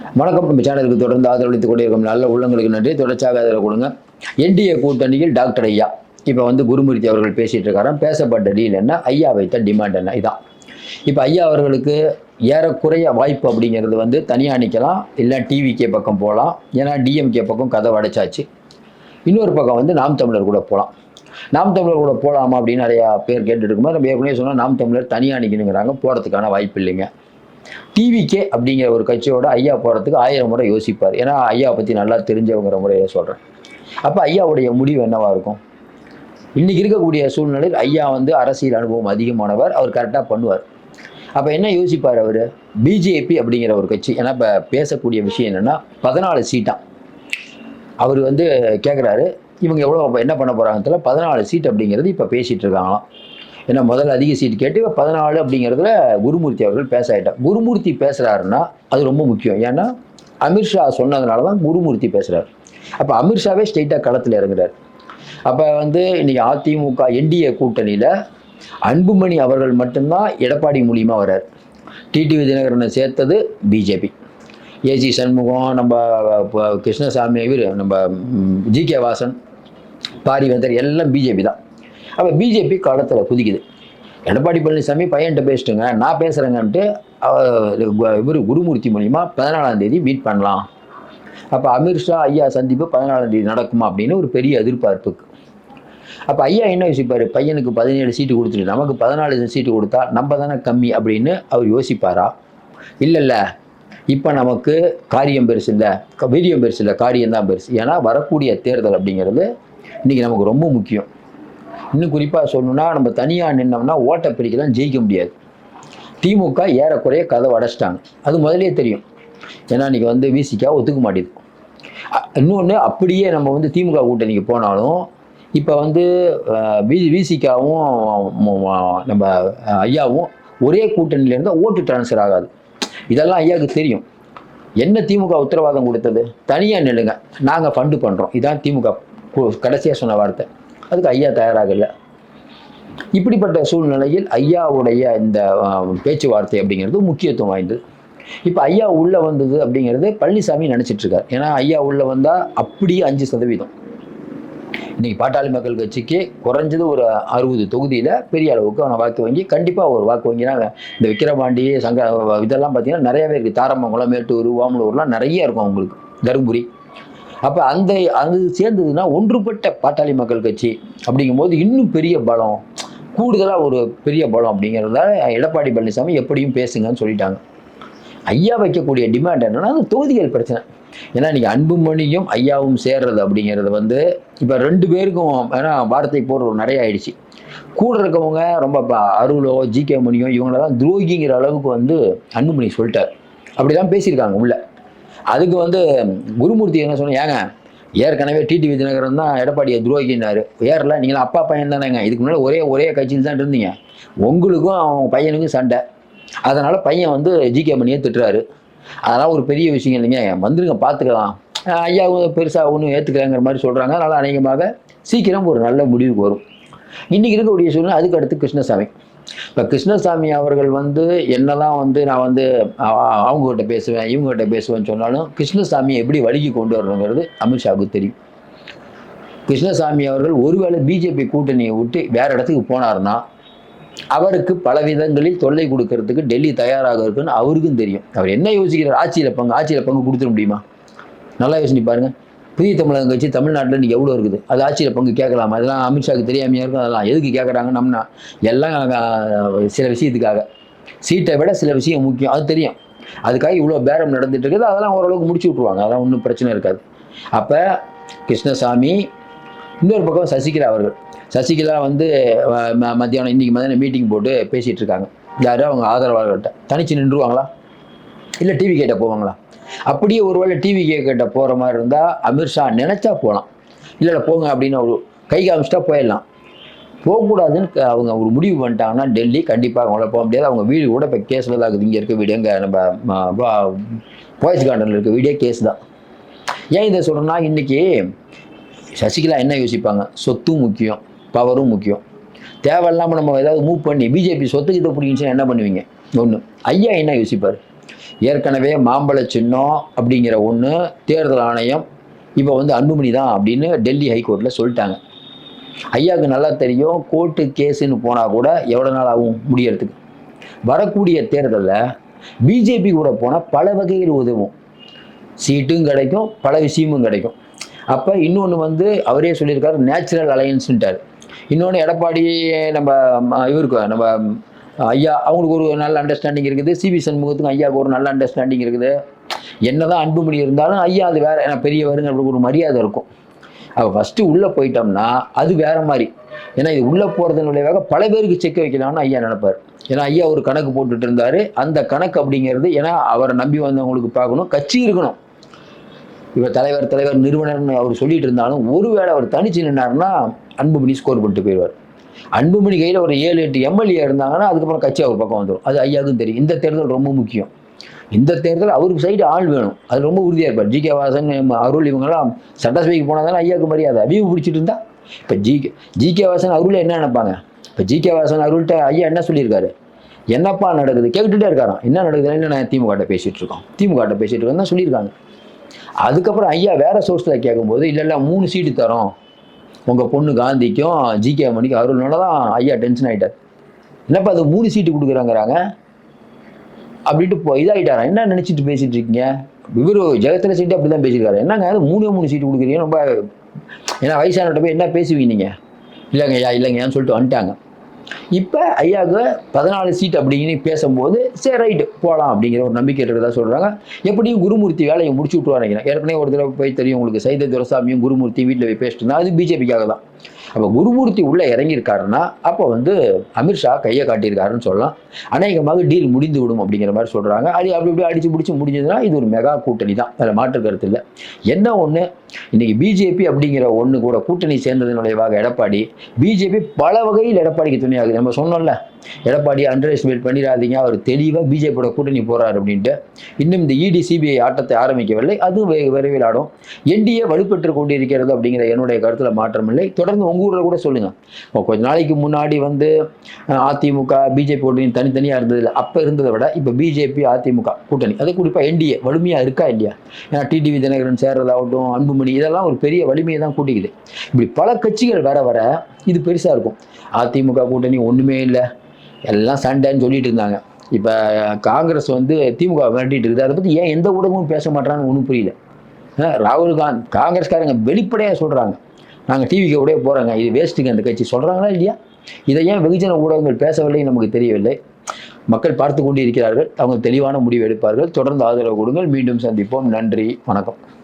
வணக்கம். நம்ம சேனலுக்கு தொடர்ந்து ஆதரவளித்துக் கொண்டிருக்கும் நல்ல உள்ளங்களுக்கு நன்றி. தொடர்ச்சியாக ஆதரவு கொடுங்க. என்டிஏ கூட்டணியில் டாக்டர் ஐயா. இப்போ வந்து குருமூர்த்தி அவர்கள் பேசிகிட்டு இருக்காராம். பேசப்பட்ட டீல் என்ன? ஐயா வைத்த டிமாண்ட் என்ன? இதான். இப்போ ஐயா அவர்களுக்கு ஏறக்குறைய வாய்ப்பு அப்படிங்கிறது வந்து தனியாக நிற்கலாம் இல்லை டிவிகே பக்கம் போகலாம். ஏன்னா டிஎம்கே பக்கம் கதை அடைச்சாச்சு. இன்னொரு பக்கம் வந்து நாம் தமிழர் கூட போகலாம். நாம் தமிழர் கூட போகலாமா அப்படின்னு நிறையா பேர் கேட்டுட்டு இருக்கும்போது நம்ம ஏற்கனவே சொன்னால் நாம் தமிழர் தனியாக நிற்கணுங்கிறாங்க போகிறதுக்கான வாய்ப்பு இல்லைங்க. டிவிகே அப்படிங்கிற ஒரு கட்சியோட ஐயா போகிறதுக்கு ஆயிரம் முறை யோசிப்பார். ஏன்னா ஐயா பற்றி நல்லா தெரிஞ்சவங்கிற முறையை சொல்கிறேன் அப்போ ஐயாவுடைய முடிவு என்னவா இருக்கும்? இன்றைக்கி இருக்கக்கூடிய சூழ்நிலையில் ஐயா வந்து அரசியல் அனுபவம் அதிகமானவர் அவர் கரெக்டாக பண்ணுவார். அப்போ என்ன யோசிப்பார் அவர்? பிஜேபி அப்படிங்கிற ஒரு கட்சி. ஏன்னா இப்போ பேசக்கூடிய விஷயம் என்னென்னா பதினாலு சீட்டாக அவர் வந்து கேட்குறாரு இவங்க எவ்வளோ என்ன பண்ண போகிறாங்க தெரியல. பதினாலு சீட் அப்படிங்கிறது இப்போ பேசிகிட்டு இருக்காங்களாம். ஏன்னா முதல்ல அதிக சீட் கேட்டு இப்போ பதினாலு அப்படிங்கிறதுல குருமூர்த்தி அவர்கள் பேச ஆகிட்டார் குருமூர்த்தி பேசுகிறாருன்னா அது ரொம்ப முக்கியம். ஏன்னா அமித்ஷா சொன்னதுனால தான் குருமூர்த்தி பேசுகிறார் அப்போ அமித்ஷாவே ஸ்ட்ரெயிட்டாக களத்தில் இறங்குறார். அப்போ வந்து இன்றைக்கி அதிமுக என்டிஏ கூட்டணியில் அன்புமணி அவர்கள் மட்டும்தான் எடப்பாடி மூலியமா வர்றார். டிடிவி தினகரனை சேர்த்தது பிஜேபி. ஏஜி சண்முகம் நம்ம இப்போ கிருஷ்ணசாமி இவர் நம்ம ஜி கே வாசன் பாரிவேந்தர் எல்லாம் பிஜேபி தான். அப்போ பிஜேபி காலத்தில் குதிக்குது. எடப்பாடி பழனிசாமி பையன்கிட்ட பேசிட்டுங்க நான் பேசுகிறேங்கன்ட்டு இவர் குருமூர்த்தி மூலிமா பதினாலாம் தேதி மீட் பண்ணலாம். அப்போ அமித்ஷா ஐயா சந்திப்பு பதினாலாம் தேதி நடக்குமா? அப்படின்னு ஒரு பெரிய எதிர்பார்ப்பு அப்போ ஐயா என்ன யோசிப்பார்? பையனுக்கு பதினேழு சீட்டு கொடுத்துட்டு நமக்கு பதினாலு சீட்டு கொடுத்தா நம்ம தானே கம்மி? அப்படின்னு அவர் யோசிப்பாரா? இல்லை இல்லை இப்போ நமக்கு காரியம் பெருசு இல்லை. வீரியம் பெருசு இல்லை. காரியம் தான் பெருசு. ஏன்னா வரக்கூடிய தேர்தல் அப்படிங்கிறது இன்றைக்கி நமக்கு ரொம்ப முக்கியம். இன்னும் குறிப்பாக சொல்லணும்னா நம்ம தனியாக நின்னோம்னா ஓட்டை பிரிக்கலாம் ஜெயிக்க முடியாது. திமுக ஏறக்குறைய கதை அடைச்சிட்டாங்க. அது முதலே தெரியும். ஏன்னா இன்றைக்கி வந்து விசிக்கா ஒத்துக்க மாட்டேது. இன்னொன்று அப்படியே நம்ம வந்து திமுக கூட்டணிக்கு போனாலும் இப்போ வந்து வி விசிகாவும் நம்ம ஐயாவும் ஒரே கூட்டணியில் இருந்தால் ஓட்டு ட்ரான்ஸ்ஃபர் ஆகாது. இதெல்லாம் ஐயாவுக்கு தெரியும். என்ன திமுக உத்தரவாதம் கொடுத்தது? தனியாக நில்லுங்க. நாங்கள் ஃபண்டு பண்ணுறோம் இதான் திமுக கடைசியாக சொன்ன வார்த்தை. அதுக்கு ஐயா தயாராகலை இப்படிப்பட்ட சூழ்நிலையில் ஐயாவுடைய இந்த பேச்சுவார்த்தை அப்படிங்கிறது முக்கியத்துவம் வாய்ந்தது. இப்போ ஐயா உள்ளே வந்தது அப்படிங்கிறது பழனிசாமி நினச்சிட்டு இருக்கார். ஏன்னா ஐயா உள்ளே வந்தால் அப்படியே அஞ்சு சதவீதம். இன்னைக்கு பாட்டாளி மக்கள் கட்சிக்கு குறைஞ்சது ஒரு அறுபது தொகுதியில் பெரிய அளவுக்கு அவனை வாக்கு வங்கி கண்டிப்பாக ஒரு வாக்கு வங்கினா இந்த விக்கிரவாண்டி சங்க இதெல்லாம் பார்த்தீங்கன்னா நிறையவே இருக்குது தாரமங்கலம் மேட்டூர் ஓமலூர்லாம் நிறைய இருக்கும் அவங்களுக்கு. தருமபுரி. அப்போ அந்த அது சேர்ந்ததுன்னா ஒன்றுபட்ட பாட்டாளி மக்கள் கட்சி அப்படிங்கும்போது இன்னும் பெரிய பலம் கூடுதலாக ஒரு பெரிய பலம் அப்படிங்கிறதால எடப்பாடி பழனிசாமி எப்படியும் பேசுங்கன்னு சொல்லிட்டாங்க. ஐயா வைக்கக்கூடிய டிமாண்ட் என்னன்னா அந்த தொகுதிகள் பிரச்சனை. ஏன்னா நீங்கள் அன்புமணியும் ஐயாவும் சேர்றது அப்படிங்கிறது வந்து இப்போ ரெண்டு பேருக்கும் ஏன்னா வார்த்தை போடுறது நிறைய ஆயிடுச்சு. கூட இருக்கவங்க ரொம்ப அருளோ ஜி கே மணியோ இவங்களெல்லாம் துரோகிங்கிற அளவுக்கு வந்து அன்புமணி சொல்லிட்டார். அப்படி தான் பேசியிருக்காங்க உள்ள. அதுக்கு வந்து குருமூர்த்தி என்ன சொன்ன ஏங்க ஏற்கனவே டிடிவி தினகரன் தான் எடப்பாடியை துரோகினார் ஏறல நீங்களும் அப்பா பையன் தானேங்க. இதுக்கு முன்னாடி ஒரே ஒரே கட்சியில் தான் இருந்தீங்க. உங்களுக்கும் அவங்க பையனுக்கும் சண்டை. அதனால் பையன் வந்து ஜிகே மணியை திட்டுறாரு. அதெல்லாம் ஒரு பெரிய விஷயம் இல்லைங்க. வந்துருங்க பார்த்துக்கலாம் ஐயா பெருசாக ஒன்றும் ஏற்றுக்கலங்கிற மாதிரி சொல்கிறாங்க அதனால் அநேகமாக சீக்கிரம் ஒரு நல்ல முடிவுக்கு வரும். இன்றைக்கி இருக்கக்கூடிய சூழ்நிலை அதுக்கு அடுத்து கிருஷ்ணசாமி. இப்போ கிருஷ்ணசாமி அவர்கள் வந்து என்னதான் வந்து நான் வந்து அவங்ககிட்ட பேசுவேன் இவங்ககிட்ட பேசுவேன்னு சொன்னாலும் கிருஷ்ணசாமியை எப்படி வழிக்கு கொண்டு வரணுங்கிறது அமித்ஷாவுக்கு தெரியும். கிருஷ்ணசாமி அவர்கள் ஒருவேளை பிஜேபி கூட்டணியை விட்டு வேற இடத்துக்கு போனார்னா அவருக்கு பல விதங்களில் தொல்லை கொடுக்கறதுக்கு டெல்லி தயாராக இருக்குன்னு அவருக்கும் தெரியும். அவர் என்ன யோசிக்கிறார்? ஆட்சியில் பங்கு ஆட்சியில் பங்கு கொடுத்துட முடியுமா? நல்லா யோசிச்சு பாருங்கள் புதிய தமிழகம் கட்சி தமிழ்நாட்டில் இன்றைக்கி எவ்வளோ இருக்குது? அது ஆட்சியில் பங்கு கேட்கலாமா? அதெல்லாம் அமித்ஷாவுக்கு தெரியாமையாக இருக்கும்? அதெல்லாம் எதுக்கு கேட்குறாங்க நம்மனா எல்லாம் சில விஷயத்துக்காக. சீட்டை விட சில விஷயம் முக்கியம். அது தெரியும். அதுக்காக இவ்வளோ பேரம் நடந்துட்டு இருக்குது. அதெல்லாம் ஓரளவுக்கு முடிச்சு விட்ருவாங்க அதெல்லாம் ஒன்றும் பிரச்சனை இருக்காது. அப்போ கிருஷ்ணசாமி இன்னொரு பக்கம் சசிகலா அவர்கள். சசிகலா வந்து ம- மத்தியானம் இன்றைக்கி மத்தியானம் மீட்டிங் போட்டு பேசிகிட்டு இருக்காங்க. யாரும் அவங்க ஆதரவாளர்கள்ட்ட. தனிச்சு நின்றுவாங்களா இல்லை டிவி கேட்ட போவாங்களா? அப்படியே ஒருவேளை டிவி கேட்ட போகிற மாதிரி இருந்தால் அமித்ஷா நினச்சா போகலாம் இல்லை போங்க அப்படின்னு ஒரு கை காமிச்சிட்டா போயிடலாம். போகக்கூடாதுன்னு அவங்க ஒரு முடிவு பண்ணிட்டாங்கன்னா டெல்லி கண்டிப்பாக அவங்கள போக முடியாது. அவங்க வீடு கூட இப்போ கேஸில் தான் இருக்குது. இங்கே இருக்க வீடு எங்கே நம்ம பாய்ஸ் கார்டனில் இருக்க வீடே கேஸ் தான். ஏன் இதை சொல்கிறேன்னா இன்றைக்கி சசிகலா என்ன யோசிப்பாங்க? சொத்தும் முக்கியம் பவரும் முக்கியம். தேவையில்லாமல் நம்ம ஏதாவது மூவ் பண்ணி பிஜேபி சொத்துக்கு இதை பிடிக்கிச்சுன்னா என்ன பண்ணுவீங்க? ஒன்று ஐயா என்ன யோசிப்பார்? ஏற்கனவே மாம்பழ சின்னம் அப்படிங்கிற ஒன்று தேர்தல் ஆணையம் இப்போ வந்து அன்புமணி தான் அப்படின்னு டெல்லி ஹைகோர்ட்டில் சொல்லிட்டாங்க. ஐயாவுக்கு நல்லா தெரியும் கோர்ட்டு கேஸுன்னு போனால் கூட எவ்வளோ நாள் ஆகும் முடியறதுக்கு. வரக்கூடிய தேர்தலில் பிஜேபி கூட போனால் பல வகையில் உதவும். சீட்டும் கிடைக்கும் பல விஷயமும் கிடைக்கும். அப்போ இன்னொன்று வந்து அவரே சொல்லியிருக்காரு நேச்சுரல் அலையன்ஸ்ன்ட்டார். இன்னொன்று எடப்பாடி நம்ம ம, இவருக்கு நம்ம ஐயா அவங்களுக்கு ஒரு நல்ல அண்டர்ஸ்டாண்டிங் இருக்குது. சிவி சண்முகத்துக்கும் ஐயாவுக்கு ஒரு நல்ல அண்டர்ஸ்டாண்டிங் இருக்குது. என்னதான் அன்புமணி இருந்தாலும் ஐயா அது வேற ஏன்னா பெரியவருங்க அப்படி ஒரு மரியாதை இருக்கும். அப்போ ஃபஸ்ட்டு உள்ளே போயிட்டோம்னா அது வேற மாதிரி. ஏன்னா இது உள்ளே போகிறதன் விளைவாக பல பேருக்கு செக் வைக்கலாம்னு ஐயா நினைப்பார். ஏன்னா ஐயா ஒரு கணக்கு போட்டுட்டு இருந்தார். அந்த கணக்கு அப்படிங்கிறது ஏன்னா அவரை நம்பி வந்தவங்களுக்கு பார்க்கணும். கட்சி இருக்கணும். இப்போ தலைவர் தலைவர் நிறுவனர்னு அவர் சொல்லிட்டு இருந்தாலும் ஒருவேளை அவர் தனிச்சு நின்னார்னா அன்புமணி ஸ்கோர் பண்ணிட்டு போயிடுவார். அன்புமணி கையில் ஒரு ஏழு எட்டு எம்எல்ஏ இருந்தாங்கன்னா அதுக்கப்புறம் கட்சி அவர் பக்கம் வந்துடும் அது ஐயாவுக்கும் தெரியும். இந்த தேர்தல் ரொம்ப முக்கியம். இந்த தேர்தல் அவருக்கு சைடு ஆள் வேணும். அது ரொம்ப உறுதியாக இருப்பார். ஜி. கே. வாசன் அருள் இவங்கெல்லாம் சட்டசபைக்கு போனால் தானே ஐயாவுக்கு மரியாதை. அவிவு பிடிச்சிட்டு இருந்தா? இப்போ ஜி. ஜி. கே. வாசன் அருள் என்ன நினைப்பாங்க? இப்போ ஜி. கே. வாசன் அருள்கிட்ட ஐயா என்ன சொல்லியிருக்காரு? என்னப்பா நடக்குது? கேட்டுகிட்டே இருக்காராம். என்ன நடக்குதுன்னு நான் திமுகட்ட பேசிகிட்டு இருக்கோம். திமுகட்ட பேசிகிட்டு இருக்கோம் தான் சொல்லியிருக்காங்க. அதுக்கப்புறம் ஐயா வேறு சோர்ஸில் கேட்கும்போது இல்லை இல்லை மூணு சீட்டு தரோம். உங்கள் பொண்ணு காந்திக்கும் ஜிகே மணிக்கும் அருள்னால தான் ஐயா டென்ஷன் ஆகிட்டார் என்னப்பா அது மூணு சீட்டு கொடுக்குறாங்கிறாங்க? அப்படின்ட்டு போ இதாகிட்டாரா என்ன நினச்சிட்டு பேசிகிட்டு இருக்கீங்க? இவர் ஜெகத்தில் சீட்டு அப்படி தான் பேசியிருக்காரு. என்னங்க அது மூணே மூணு சீட்டு கொடுக்குறீங்க? ரொம்ப ஏன்னா வயசானவர்கிட்ட போய் என்ன பேசுவீங்க நீங்கள் இல்லைங்க ஐயா இல்லைங்கன்னு சொல்லிட்டு வந்துட்டாங்க. இப்போ ஐயாவுக்கு பதினாலு சீட் அப்படின்னு பேசும்போது சரி ரைட்டு போகலாம் அப்படிங்கிற ஒரு நம்பிக்கை இருக்கிறதா சொல்கிறாங்க எப்படியும் குருமூர்த்தி வேலையை முடிச்சு விட்டுருவாங்க ஏற்கனவே ஒரு தடவை போய் தெரியும் உங்களுக்கு சைத துரசாமியும் குருமூர்த்தி வீட்டில் போய் பேசிட்டு இருந்தால் அது பிஜேபிக்காக தான். அப்போ குருமூர்த்தி உள்ளே இறங்கியிருக்காருன்னா அப்போ வந்து அமித்ஷா கையை காட்டியிருக்காருன்னு சொல்லலாம். அநேகமாக டீல் முடிந்து விடும் அப்படிங்கிற மாதிரி சொல்கிறாங்க அது அப்படி இப்படி அடிச்சு பிடிச்சி முடிஞ்சதுன்னா இது ஒரு மெகா கூட்டணி தான். அதில் மாற்று கருத்து இல்லை. என்ன ஒன்று இன்னைக்கு பிஜேபி அப்படிங்கிற ஒன்று கூட கூட்டணி சேர்ந்ததன் விளைவாக எடப்பாடி பிஜேபி பல வகையில் எடப்பாடிக்கு ஆகுது நம்ம சொன்னோம்ல எடப்பாடி அண்டர் எஸ்டிமேட் பண்ணிடாதீங்க. அவர் தெளிவாக பிஜேபியோட கூட்டணி போறாரு அப்படின்ட்டு. இன்னும் இந்த இடி சிபிஐ ஆட்டத்தை ஆரம்பிக்கவில்லை. அதுவும் விரைவில் ஆடும். என்டிஏ வலுப்பெற்று கொண்டிருக்கிறது அப்படிங்கிற என்னுடைய கருத்தில் மாற்றமில்லை. தொடர்ந்து உங்கள் ஊரில் கூட சொல்லுங்கள் கொஞ்ச நாளைக்கு முன்னாடி வந்து அதிமுக பிஜேபி கூட்டணி தனித்தனியாக இருந்ததில்ல. அப்போ இருந்ததை விட இப்போ பிஜேபி அதிமுக கூட்டணி. அது குறிப்பாக என்டிஏ வலிமையாக இருக்கா இல்லையா? ஏன்னா டிடிவி தினகரன் சேர்றதாகட்டும் அன்புமணி இதெல்லாம் ஒரு பெரிய வலிமையை தான் கூட்டிக்குது. இப்படி பல கட்சிகள் வர வர இது பெருசாக இருக்கும். அதிமுக கூட்டணி ஒன்றுமே இல்லை. எல்லாம் சண்டைன்னு சொல்லிட்டு இருந்தாங்க. இப்போ காங்கிரஸ் வந்து திமுக விரட்டிட்டு இருக்குது. அதை பற்றி ஏன் எந்த ஊடகமும் பேச மாட்டான்னு ஒன்றும் புரியல. ராகுல் காந்தி காங்கிரஸ்காரங்க வெளிப்படையாக சொல்கிறாங்க நாங்கள் டிவிக்கு கூட போகிறாங்க இது வேஸ்ட்டுங்க அந்த கட்சி. சொல்கிறாங்களா இல்லையா? இதை ஏன் வெகுஜன ஊடகங்கள் பேசவில்லை நமக்கு தெரியவில்லை. மக்கள் பார்த்து கொண்டு இருக்கிறார்கள் அவங்க தெளிவான முடிவு எடுப்பார்கள். தொடர்ந்து ஆதரவு கொடுங்கள். மீண்டும் சந்திப்போம். நன்றி. வணக்கம்.